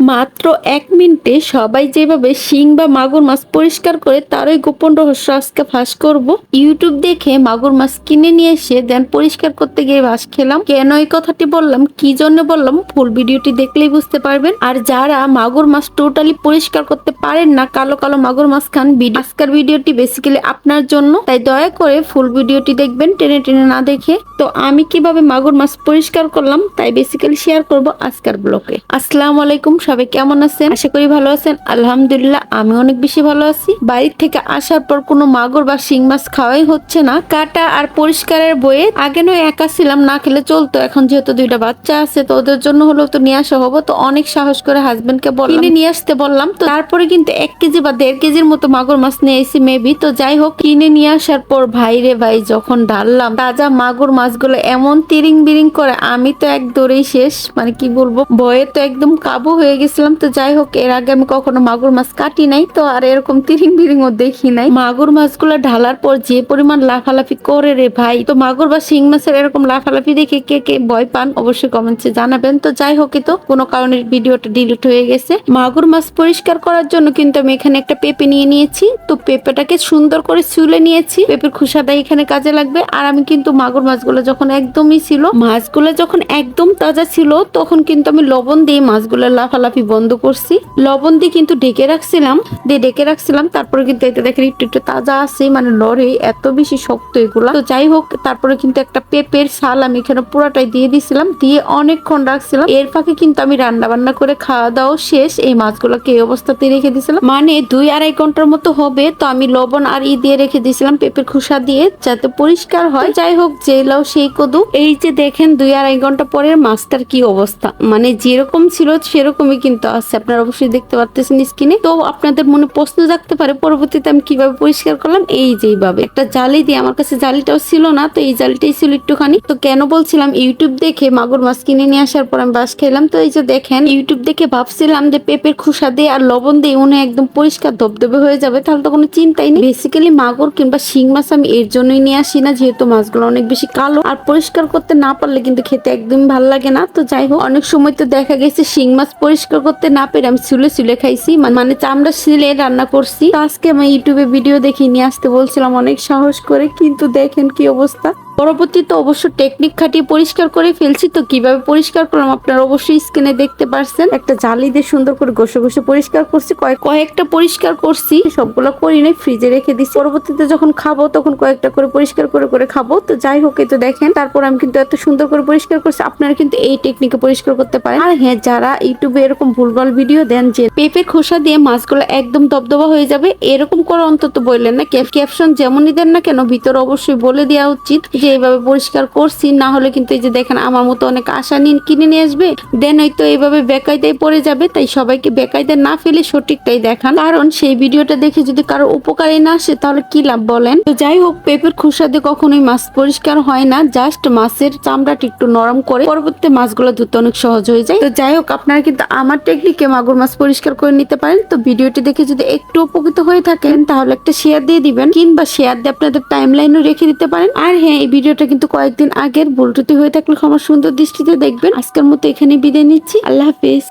মাত্র এক মিনিটে সবাই যেভাবে শিং বা মাগুর মাছ পরিষ্কার করে তারই গোপন রহস্য আজকে ফাঁস করব। ইউটিউব দেখে মাগুর মাছ কিনে নিয়ে এসে দেন পরিষ্কার করতে গিয়ে বাস খেলাম। কেন এই কথাটি বললাম? কি জন্য বললাম? ফুল ভিডিওটি দেখলেই বুঝতে পারবেন। আর যারা মাগুর মাছ টোটালি পরিষ্কার করতে পারেন না, কালো কালো মাগুর মাছ খান আজকের ভিডিওটি বেসিক্যালি আপনার জন্য। তাই দয়া করে ফুল ভিডিওটি দেখবেন টেনে টেনে না দেখে। তো আমি কীভাবে মাগুর মাছ পরিষ্কার করলাম, তাই বেসিক্যালি শেয়ার করব আজকের ব্লগে। আসসালামু আলাইকুম সবাই কেমন আছেন? আশা করি ভালো আছেন। আলহামদুলিল্লাহ, আমি অনেক বেশি ভালো আছি। বাড়ির থেকে আসার পর কোনো মাগুর বা শিং মাছ খাওয়াই হচ্ছে না। কাটা আর পরিষ্কারের বইয়ে আগে নয় একা ছিলাম, না খেলে চলতো। এখন যেহেতু দুইটা বাচ্চা আছে, তো ওদের জন্য হলেও তো নিয়ে আসা হব। তো অনেক সাহস করে হাজবেন্ডকে বললাম। নিয়ে আসতে বললাম। তো তারপরে কিন্তু এক কেজি বা দেড় কেজির মতো মাগুর মাছ নিয়ে এসি মেবি তো যাই হোক, কিনে নিয়ে আসার পর ভাই রে ভাই, যখন ঢাললাম, তাজা মাগুর মাছগুলো এমন তিরিং বিরিং করে, আমি তো এক দৌড়েই শেষ। মানে কি বলব? ভয়ে তো একদম কাবু হয়ে গেছিলাম, তো যাই হোক, এর আগে আমি কখনো মাগুর মাছ কাটি নাই, তো আর এরকম তিরিং বিরিং ও দেখি নাই। মাগুর মাছগুলো ঢালার পর যে পরিমাণ লাফালাফি করে রে ভাই, তো মাগুর বা শিং মাছের এরকম লাফালাফি দেখে কে কে ভয় পান অবশ্যই কমেন্টসে জানাবেন। তো যাই হোক তো কোনো কারণে ভিডিওটা ডিলিট হয়ে গেছে। মাগুর মাছ পরিষ্কার করার জন্য কিন্তু আমি এখানে একটা পেঁপে নিয়ে নিয়েছি, তো পেঁপেটাকে সুন্দর করে চুলে নিয়েছি। পেঁপের খোসাটা এখানে কাজে লাগবে, আর আমি কিন্তু মাগুর মাছগুলো যখন একদমই ছিল, মাছগুলো যখন একদম তাজা ছিল, তখন কিন্তু আমি লবণ দিয়ে মাছগুলো লাফালাফি বন্ধ করছি। লবণ দিয়ে কিন্তু ঢেকে রাখছিলাম, দিয়ে ঢেকে রাখছিলাম, তারপরে কিন্তু এতে দেখেন একটু একটু তাজা আছে মানে লড়ে এত বেশি শক্ত এগুলা। তো যাই হোক, তারপরে কিন্তু একটা পেঁপের শাল আমি এখানে পুরাটাই দিয়ে দিছিলাম, দিয়ে অনেকক্ষণ রাখছিলাম। এর ফাঁকে কিন্তু আমি রান্না বান্না করে খাওয়া দাওয়া শেষ, এই মাছগুলোকে এই অবস্থাতে রেখে দিয়েছিলাম মানে দুই আড়াই ঘণ্টার মতো হবে, তো আমি লবণ আর ই দিয়ে রেখে দিয়েছিলাম পেঁপের খোসা দিয়ে, যাতে পরিষ্কার হয়। যাই হোক, যে লাউ সেই কদু। এই যে দেখেন দুই আড়াই ঘণ্টা পরের মাছটার কি অবস্থা মানে যেরকম ছিল সেরকমই কিন্তু আছে। আপনারা অবশ্যই দেখতে পারতেছেন স্কিনে তো আপনাদের মনে প্রশ্ন জাগতে পারে, পরবর্তীতে আমি কীভাবে পরিষ্কার করলাম? এই যেভাবে একটা জালি দিয়ে, আমার কাছে জালিটাও ছিল না, তো এই জালিটাই ছিল একটুখানি। তো কেন বলছিলাম ইউটিউব দেখে মাগুর মাছ কিনে নিয়ে আসার পর আমি বাস খেলাম। তো এই যে দেখেন ইউটিউব দেখে ভাবছিলাম যে পেঁপের খোসা দিয়ে আর লবণ দিয়ে উনি একদম পরিষ্কার ধবধবে হয়ে যাবে, তাহলে তো কোনো চিন্তাই নেই। বেসিক্যালি মাগুর কিংবা শিং মাছ আমি এর জন্যই নিয়ে আসি না, যেহেতু মাছগুলো অনেক বেশি কালো। আর পরিষ্কার করতে না পারলে কিন্তু খেতে একদম ভালো লাগে না। তো যাই হোক, অনেক সময় তো দেখা গেছে শিং মাছ পরিষ্কার করতে না পেরে আমি সুলে সুলে খাইছি। মানে- চামড়া সিলে রান্না করছি। আজকে আমি ইউটিউবে ভিডিও দেখে নিয়ে আসতে বলছিলাম অনেক সাহস করে, কিন্তু দেখেন কি অবস্থা। পরবর্তীতে অবশ্য টেকনিক খাটিয়ে পরিষ্কার করে ফেলছি তো কীভাবে পরিষ্কার করলাম আপনারা অবশ্যই স্ক্রিনে দেখতে পারছেন। একটা জালি দিয়ে সুন্দর করে ঘষে ঘষে পরিষ্কার করছি, কয়েক কয়েকটা পরিষ্কার করছি, সবগুলো করি নাই ফ্রিজে রেখে দিচ্ছি। পরবর্তীতে যখন খাব তখন কয়েকটা করে পরিষ্কার করে করে খাব। তো যাই হোক তো দেখেন, তারপর আমি কিন্তু এত সুন্দর করে পরিষ্কার করছি, আপনারা কিন্তু এই টেকনিকে পরিষ্কার করতে পারেন। আর হ্যাঁ যারা ইউটিউবে এরকম ভুলভাল ভিডিও দেন যে পেঁপের খোসা দিয়ে মাছগুলো একদম দবদবা হয়ে যাবে, এরকম করে অন্তত বললেন না। ক্যাপশন যেমনই দেন না কেন, ভিতরে অবশ্যই বলে দেওয়া উচিত যে এইভাবে পরিষ্কার করছি, না হলে কিন্তু এই যে দেখেন আমার মতো অনেক আশা নিয়ে কিনে নিয়ে আসবে। দেন হয়তো এইভাবে বেকায়দায় পড়ে যাবে, তাই সবাইকে বেকায়দা না ফেলে সঠিকটাই দেখান। কারণ সেই ভিডিওটা দেখে যদি কারও উপকারে না আসে, তাহলে কি লাভ বলেন? তো যাই হোক, পেঁপের খোসা কখনোই মাছ পরিষ্কার হয় না জাস্ট মাছের চামড়াটি একটু নরম করে পরবর্তী মাছগুলো ধুতে অনেক সহজ হয়ে যায়। তো যাই হোক, আপনারা কিন্তু আমার টেকনিকে মাগুর মাছ পরিষ্কার করে নিতে পারেন। তো ভিডিওটি দেখে যদি একটু উপকৃত হয়ে থাকেন, তাহলে একটা শেয়ার দিয়ে দিবেন, কিংবা শেয়ার দিয়ে আপনাদের টাইম লাইনও রেখে দিতে পারেন। আর হ্যাঁ এই ভিডিওটা কিন্তু কয়েকদিন আগের। বুলটুতি হয়ে থাকলে ক্ষমা সুন্দর দৃষ্টিতে দেখবেন। আজকের মতো এখানে বিদায় নিচ্ছি। আল্লাহ হাফিজ।